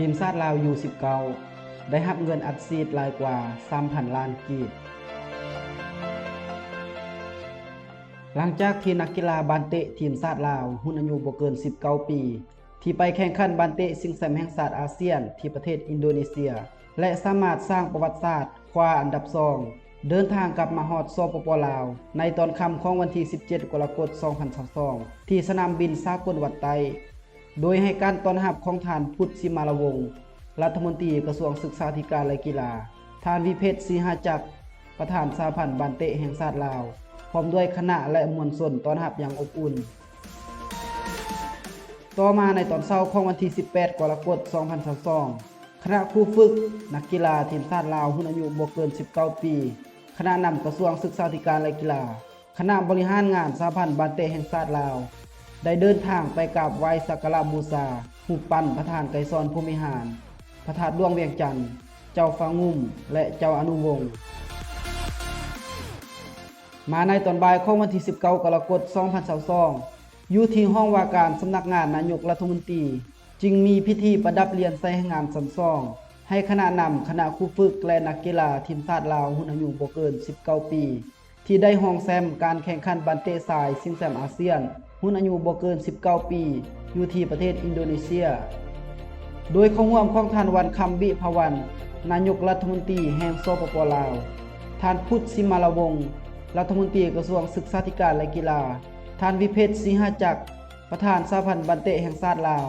ทีมชาติลาวยู19ได้รับเงินอัดฉีดหลายกว่า 3,000 ล้านกีบ หลังจากที่นักกีฬาบานเตะทีมชาติลาวรุ่นอายุบ่เกิน 19 ปี ที่ไปแข่งขันบานเตะชิงแชมป์แห่งชาติอาเซียน ที่ประเทศอินโดนีเซีย และสามารถสร้างประวัติศาสตร์คว้าอันดับสองเดินทางกลับมาฮอดสปปลาว ในตอนค่ำของวันที่ 17 กรกฎาคม 2022 ที่สนามบินสากลวัดไต โดยให้การต้อนรับของทานพุทธสิมารวงศ์รัฐมนตรีกระทรวงศึกษาธิการและกีฬาทานวิเพชรศรีหาจักร ประธานสาพันธ์บานเตะแห่งชาติลาว พร้อมด้วยคณะและมวลชนต้อนรับอย่างอบอุ่น ต่อมาในตอนเช้าของวันที่ 18 กรกฎาคม 2022 คณะครูฝึก นักกีฬาทีมชาติลาวรุ่นอายุบ่เกิน 19 ปี คณะนำกระทรวงศึกษาธิการและกีฬา คณะบริหารงานสาพันธ์บานเตะแห่งชาติลาว ได้เดินทางไปกราบไหว้สักการะบูชารูปปั้นพระธานไกรสอนภูมิหาร พระธาตุดวงเวียงจันทร์ เจ้าฟ้างุ่ม และเจ้าอนุวงศ์มาในตอนบ่ายของวันที่ 19 กรกฎาคม 2022อยู่ที่ห้องว่าการสำนักงานนายกรัฐมนตรี จึงมีพิธีประดับเรียนใส่งานสันซอง ให้คณะนำคณะครูฝึกและนักกีฬาทีมชาติลาวรุ่นอายุบ่เกิน 19 ปี ที่ได้ห้องแซมการแข่งขันบันเตะสายซิงแซมอาเซียน รุ่นอายุบ่เกิน 19 ปี อยู่ที่ประเทศอินโดนีเซีย โดยเข้าร่วมของท่านวันคำบิภวัน นายกรัฐมนตรีแห่งสปปลาว ท่านพุทธสิมารวงศ์รัฐมนตรีกระทรวงศึกษาธิการและกีฬา ท่านวิเพชรศรีหจักร ประธานสาพันธ์บันเตะแห่งชาติลาว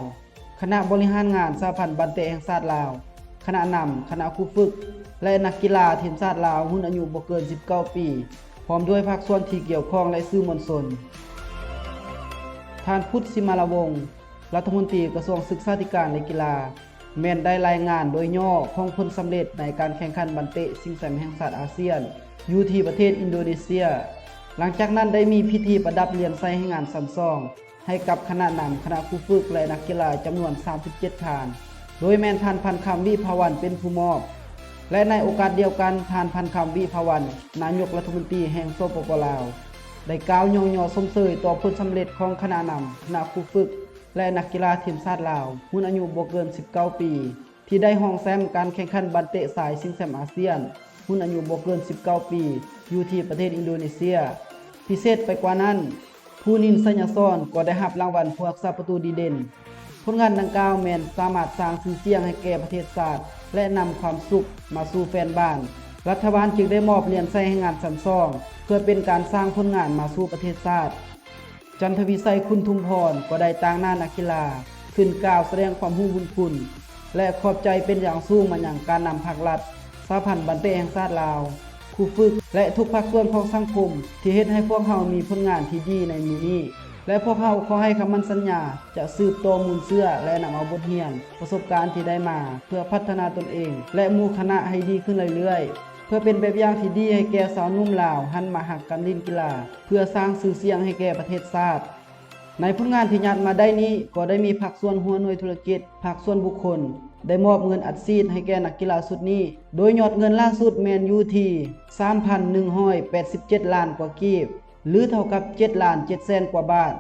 คณะบริหารงานสาพันธ์บันเตะแห่งชาติลาว คณะนำคณะครูฝึก และนักกีฬาทีมชาติลาวรุ่นอายุบ่เกิน 19 ปี พร้อมด้วยภาคส่วนที่เกี่ยวข้องและสื่อมวลชน ท่านพุทธสิมารวงศ์รัฐมนตรีกระทรวงศึกษาธิการและกีฬา แม่นได้รายงานโดยย่อของผลสำเร็จในการแข่งขันบันเตะชิงแชมป์แห่งชาติอาเซียน อยู่ที่ประเทศอินโดนีเซีย หลังจากนั้นได้มีพิธีประดับเหรียนใส่ให้งานสันซอง ให้กับคณะนำคณะครูฝึกและนักกีฬาจำนวน 37ทาน โดยแม่นทานพันคำวิภาวันเป็นผู้มอบ และในโอกาสเดียวกันทานพันคำวิภาวันนายกรัฐมนตรีแห่งสปปลาว ได้กล่าวยองยอสมเสยต่อผลสำเร็จของคณะนำคณะครูฝึก และนักกีฬาทีมชาติลาวรุ่นอายุบ่เกิน 19 ปี ที่ได้ห้องแซมการแข่งขันบันเตะสายชิงแชมป์อาเซียนรุ่นอายุบ่เกิน 19 ปี อยู่ที่ประเทศอินโดนีเซีย พิเศษไปกว่านั้น ผู้นินสัญญาซ้อนก็ได้รับรางวัลผู้รักษาประตูดีเด่นผลงานดังกล่าวแมนสามารถสร้างชื่อเสียงให้แก่ประเทศชาติและนำความสุขมาสู่แฟนบ้าน รัฐบาลจึงได้มอบเหรียญใส่ให้งานสันซอง เพื่อเป็นการสร้างผลงานมาสู่ประเทศชาติ จันทวิไสคุณทุมพรก็ได้ต่างหน้านักกีฬา ขึ้นกล่าวแสดงความรู้บุญคุณ และขอบใจเป็นอย่างสูงมาอย่างการนำภาครัฐสาพันธ์บันเตแห่งชาติลาวครูฝึกและทุกภาคส่วนของสังคม ที่เฮ็ดให้พวกเฮามีผลงานที่ดีในมือนี้และพวกเฮาขอให้คำมั่นสัญญา จะสืบต่อมูลเสื้อและนำเอาบทเรียน ประสบการณ์ที่ได้มา เพื่อพัฒนาตนเอง และมู่คณะให้ดีขึ้นเรื่อยๆ เพื่อเป็นแบบอย่างที่ดีให้แก่สาวนุ่มลาวหันมาหักกันลินกีฬา เพื่อสร้างชื่อเสียงให้แก่ประเทศชาติในผลงานที่ยัดมาได้นี้ก็ได้มีภาคส่วนหัวหน่วยธุรกิจภาคส่วนบุคคล ได้มอบเงินอัดฉีดให้แก่นักกีฬาสุดนี้ โดยยอดเงินล่าสุดแมนยูที3,187 ล้านกว่ากีบ หรือเท่ากับ7ล้าน7แสนกว่าบาท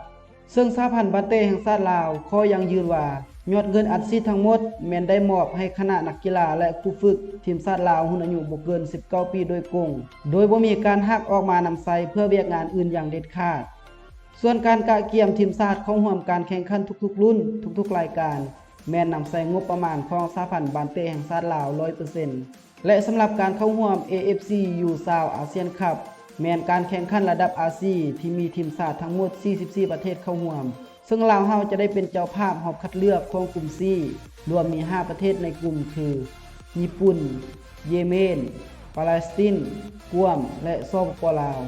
ซึ่งสาพันธ์บาเต้แห่งชาติลาวขอยังยืนว่า ยอดเงินอัดฉีทั้งหมดแมนได้มอบให้คณะนักกีฬาและผู้ฝึกทีมชาติลาวรุ่นอายุบ่เกิน 19 ปีโดยกงโดยบ่มีการหักออกมานำใส่เพื่อเวียกงานอื่นอย่างเด็ดขาด ส่วนการกะเกียมทีมชาติเข้าร่วมการแข่งขันทุกๆ รุ่น ทุกๆ รายการ แมนนำใส่งบประมาณของสาพันธ์บานเตแห่งชาติลาว 100%และสำหรับการเข้าร่วม AFC U20 อาเซียนคัพแมนการแข่งขันระดับอาซีที่มีทีมชาติทั้งหมด 44 ประเทศเข้าร่วม ซึ่งลาวเฮาจะได้เป็นเจ้าภาพหอบคัดเลือกของกลุ่ม C รวมมี 5 ประเทศในกลุ่มคือ ญี่ปุ่น เยเมน ปาเลสไตน์กวม และสปปลาว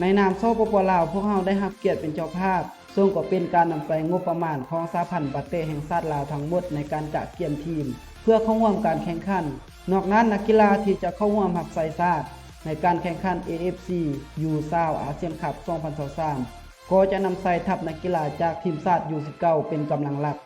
ในนามสปปลาว พวกเราได้รับเกียรติเป็นเจ้าภาพซึ่งก็เป็นการนำไปงบประมาณของสาพันธ์ประเทศแห่งชาติลาวทั้งหมดในการกะเกียมทีม เพื่อเข้าร่วมการแข่งขัน นอกนั้นนักกีฬาที่จะเข้าร่วมหับใส่ชาติในการแข่งขัน AFC U20 อาเซียนคัพ2023 ก็จะนำใส่ทัพนักกีฬาจากทีมชาติ U19 เป็นกำลังหลัก